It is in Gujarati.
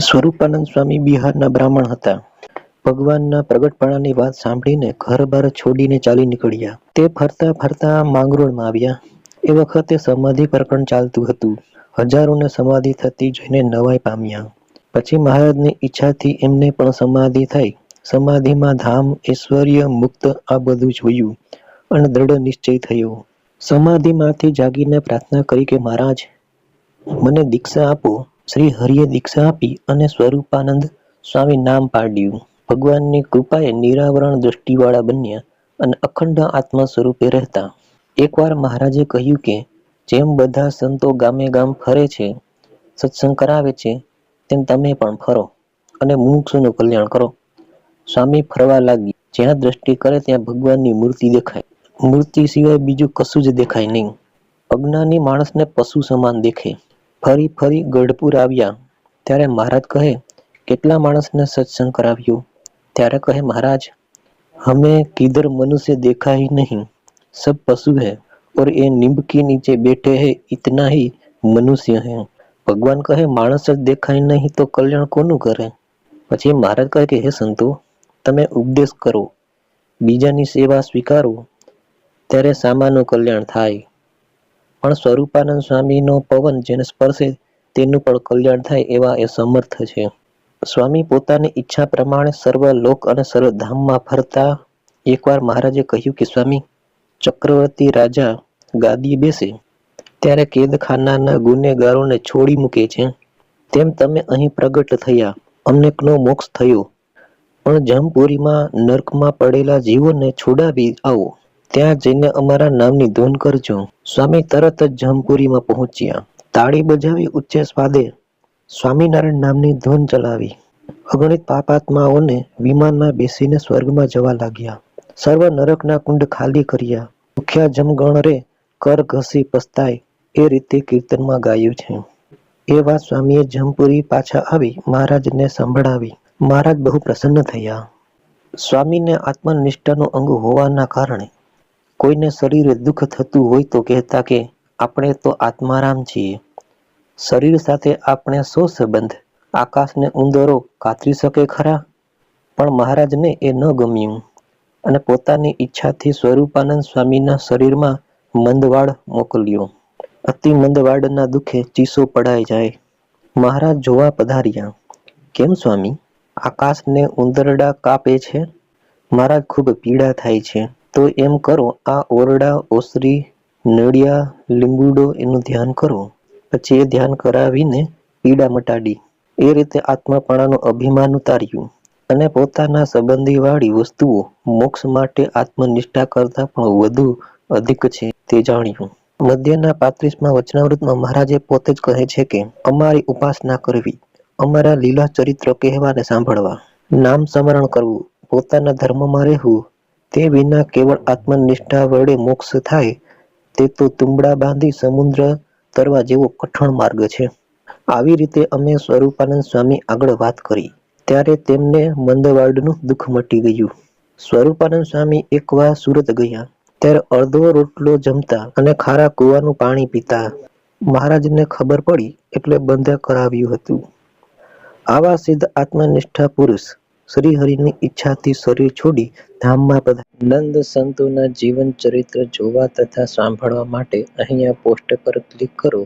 સ્વરૂપાનંદ સ્વામી બિહારના બ્રાહ્મણ હતા ભગવાનના પ્રગટપણાની વાત સાંભળીને ઘર-બાર છોડીને ચાલી નીકળ્યા. તે ફરતા ફરતા માંગરોળમાં આવ્યા. એ વખતે સમાધિ પ્રકરણ ચાલતું હતું. હજારોને સમાધિ થતી જોઈને નવાઈ પામ્યા. પછી મહારાજની ઈચ્છાથી એમને પણ સમાધિ થઈ. સમાધિમાં ધામ, ઐશ્વર્ય, મુક્ત આ બધું જોયું અને દ્રઢ નિશ્ચય થયો. સમાધિમાંથી જાગીને પ્રાર્થના કરી કે મહારાજ મને દીક્ષા આપો. શ્રી હરિએ દીક્ષા આપી અને સ્વરૂપાનંદ સ્વામી નામ પાડ્યું. ભગવાનની કૃપાએ નિરાવરણ દ્રષ્ટિવાળા બન્યા અને અખંડ આત્મા સ્વરૂપે રહેતા. એકવાર મહારાજે કહ્યું કે જેમ બધા સંતો ગામે ગામ ફરે છે, સત્સંગ કરાવે છે, તેમ તમે પણ ફરો અને મુમુક્ષુનું કલ્યાણ કરો. સ્વામી ફરવા લાગી જ્યાં દ્રષ્ટિ કરે ત્યાં ભગવાનની મૂર્તિ દેખાય. મૂર્તિ સિવાય બીજું કશું જ દેખાય નહીં. અજ્ઞાની માણસને પશુ સમાન દેખે. ફરી ફરી ગઢપુર આવ્યા. ત્યારે મહારાજ કહે, કેટલા માણસને સત્સંગ કરાવ્યો? ત્યારે કહે, મહારાજ, હમે કિધર મનુષ્ય દેખાય નહીં. સબ પશુ હે ઓર એ નિંબકી નીચે બેઠે હે, ઇતના હી મનુષ્ય હે. ભગવાન કહે, માણસ જ દેખાય નહીં તો કલ્યાણ કોનું કરે? પછી મહારાજ કહે કે, હે સંતો, તમે ઉપદેશ કરો. બીજાની સેવા સ્વીકારો. ત્યારે સામાનું કલ્યાણ થાય. પણ સ્વરૂપાનંદ સ્વામીનો પવન જેને સ્પર્શે તેનું પણ કલ્યાણ થાય એવા એ સમર્થ છે. સ્વામી પોતાની ઈચ્છા પ્રમાણે સર્વ લોક અને સર્વ ફરતા એકવાર મહારાજે કહ્યું કે, સ્વામી, ચક્રવર્તી રાજા ગાદીએ બેસે. ત્યારે કેદખાનાના ગુનેગારોને છોડી મૂકે છે. તેમ તમે અહીં પ્રગટ થયા. અનેકનો મોક્ષ થયો. પણ જમપુરીમાં નર્કમાં પડેલા જીવોને છોડાવી આવો. ત્યાં જઈને અમારા નામની ધૂન કરજો. સ્વામી તરત જ જમપુરીમાં પહોંચ્યા. તાળી બજાવી ઉચ્ચે સ્વાદે સ્વામિનારાયણ નામની ધૂન ચલાવી. અગણિત પાપાત્માઓને વિમાનમાં બેસીને સ્વર્ગમાં જવા લાગ્યા. સર્વ નરકના કુંડ ખાલી કર્યા. જમગણ જમગણરે કર ઘસી પસ્તાય એ રીતે કીર્તનમાં ગાયું છે. એ વાત સ્વામીએ જમપુરી પાછા આવી મહારાજને સંભળાવી. મહારાજ બહુ પ્રસન્ન થયા. સ્વામીને આત્મનિષ્ઠાનું અંગ હોવાના કારણે કોઈને શરીરે દુઃખ થતું હોય તો કહેતા કે, આપણે તો આત્મારામ છીએ. શરીર સાથે આપણે શો સંબંધ? આકાશને ઉંદરો કાતરી શકે ખરા? પણ મહારાજને એ ન ગમ્યું. અને પોતાની ઈચ્છાથી સ્વરૂપાનંદ સ્વામીના શરીરમાં મંદવાડ મોકલ્યો. અતિ મંદવાડના દુઃખે ચીસો પડાઈ જાય. મહારાજ જોવા પધાર્યા. કેમ સ્વામી? આકાશને ઉંદરડા કાપે છે? મહારાજ ખૂબ પીડા થાય છે. તો એમ કરો, આ ઓરડા, ઓસરી, નળિયા, લીંબુડો એનું ધ્યાન કરો. પછી એ ધ્યાન કરાવીને પીડા મટાડી. એ રીતે આત્માપણાનું અભિમાન ઉતાર્યું. અને પોતાના સંબંધીવાળી વસ્તુઓ મોક્ષ માટે આત્મનિષ્ઠા કરતાં પણ વધુ અધિક છે તે જાણ્યું. મધ્યના પાંત્રીસમાં વચનાવૃતમાં મહારાજે પોતે જ કહે છે કે, અમારી ઉપાસના કરવી, અમારા લીલા ચરિત્ર કહેવાને સાંભળવા. નામ સ્મરણ કરવું, પોતાના ધર્મમાં રહેવું તે વિના કેવળ આત્મનિષ્ઠા વડે મોક્ષ થાય, તે તો તુંબડા બાંધી સમુદ્ર તરવા જેવો કઠણ માર્ગ છે. આવી રીતે અમે સ્વરૂપાનંદ સ્વામી આગળ વાત કરી. ત્યારે તેમને મંદવાડનું દુઃખ મટી ગયું. સ્વરૂપાનંદ સ્વામી એકવાર સુરત ગયા. ત્યારે અડધો રોટલો જમતા અને ખારા કૂવાનું પાણી પીતા. મહારાજને ખબર પડી એટલે બંધ કરાવ્યું હતું. આવા સિદ્ધ આત્મનિષ્ઠા પુરુષ શ્રીહરિની ઈચ્છાથી શરીર છોડી ધામમાં પધાર્યા નંદ સંતોના જીવન ચરિત્ર જોવા તથા સાંભળવા માટે અહીંયા પોસ્ટ પર ક્લિક કરો.